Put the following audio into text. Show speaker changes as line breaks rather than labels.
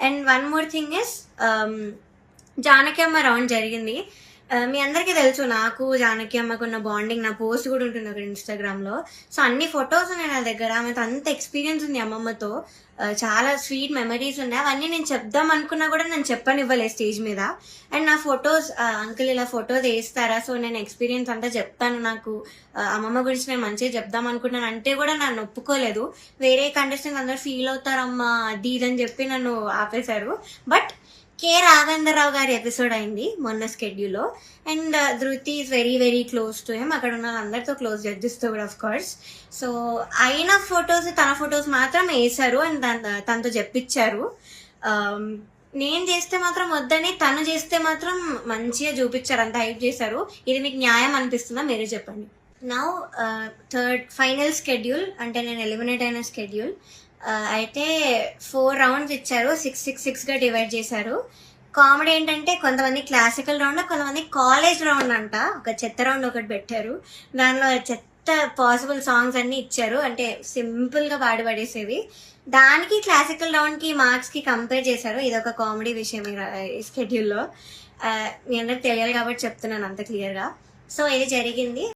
And one more thing is Janakamma round జరిగింది. మీ అందరికీ తెలుసు నాకు జానకి అమ్మకు ఉన్న బాండింగ్ నా పోస్ట్ కూడా ఉంటుంది అక్కడ ఇన్స్టాగ్రామ్లో. సో అన్ని ఫొటోస్ ఉన్నాయి నా దగ్గర. ఆమెతో అంత ఎక్స్పీరియన్స్ ఉంది అమ్మమ్మతో. చాలా స్వీట్ మెమరీస్ ఉన్నాయి. అవన్నీ నేను చెప్దాం అనుకున్నా కూడా నేను చెప్పనివ్వలే స్టేజ్ మీద. అండ్ నా ఫొటోస్ అంకుల్ ఇలా ఫొటోస్ వేస్తారా? సో నేను ఎక్స్పీరియన్స్ అంతా చెప్తాను నాకు. అమ్మమ్మ గురించి నేను మంచిగా చెప్దాం అనుకుంటున్నాను అంటే కూడా నన్ను ఒప్పుకోలేదు. వేరే కంటెస్టెంట్ అందరూ ఫీల్ అవుతారమ్మా అది ఇదని చెప్పి నన్ను ఆపేశారు. బట్ కే రాఘవేంద్రరావు గారి ఎపిసోడ్ అయింది మొన్న స్కెడ్యూల్లో and uh, Dhruthi is very very close to him అక్కడ ఉన్న అందరితో క్లోజ్ జడ్జెస్తో కూడా ఆఫ్ కోర్స్ సో అయిన ఫొటోస్ తన ఫొటోస్ మాత్రం వేశారు అండ్ తన- తనతో చెప్పించారు. Um, నేను చేస్తే మాత్రం వద్దని తను చేస్తే మాత్రం మంచిగా చూపించారు అంత హైప్ చేశారు. ఇది మీకు న్యాయం అనిపిస్తుందా? మీరే చెప్పండి. నౌ థర్డ్ ఫైనల్ షెడ్యూల్ అంటే నేను ఎలిమినేట్ అయిన షెడ్యూల్ uh, అయితే ఫోర్ రౌండ్స్ ఇచ్చారు సిక్స్ సిక్స్ సిక్స్గా డివైడ్ చేశారు. కామెడీ ఏంటంటే కొంతమంది క్లాసికల్ రౌండ్ కొంతమంది కాలేజ్ రౌండ్ అంట. ఒక చెత్త రౌండ్ ఒకటి పెట్టారు. దానిలో చెత్త పాసిబుల్ సాంగ్స్ అన్నీ ఇచ్చారు. అంటే సింపుల్గా పాడి పడేసేవి. దానికి క్లాసికల్ రౌండ్కి మార్క్స్కి కంపేర్ చేశారు. ఇది ఒక కామెడీ విషయం ఈ స్కెడ్యూల్లో uh, మీ అందరికి తెలియాలి కాబట్టి చెప్తున్నాను అంత క్లియర్గా. సో ఇది జరిగింది.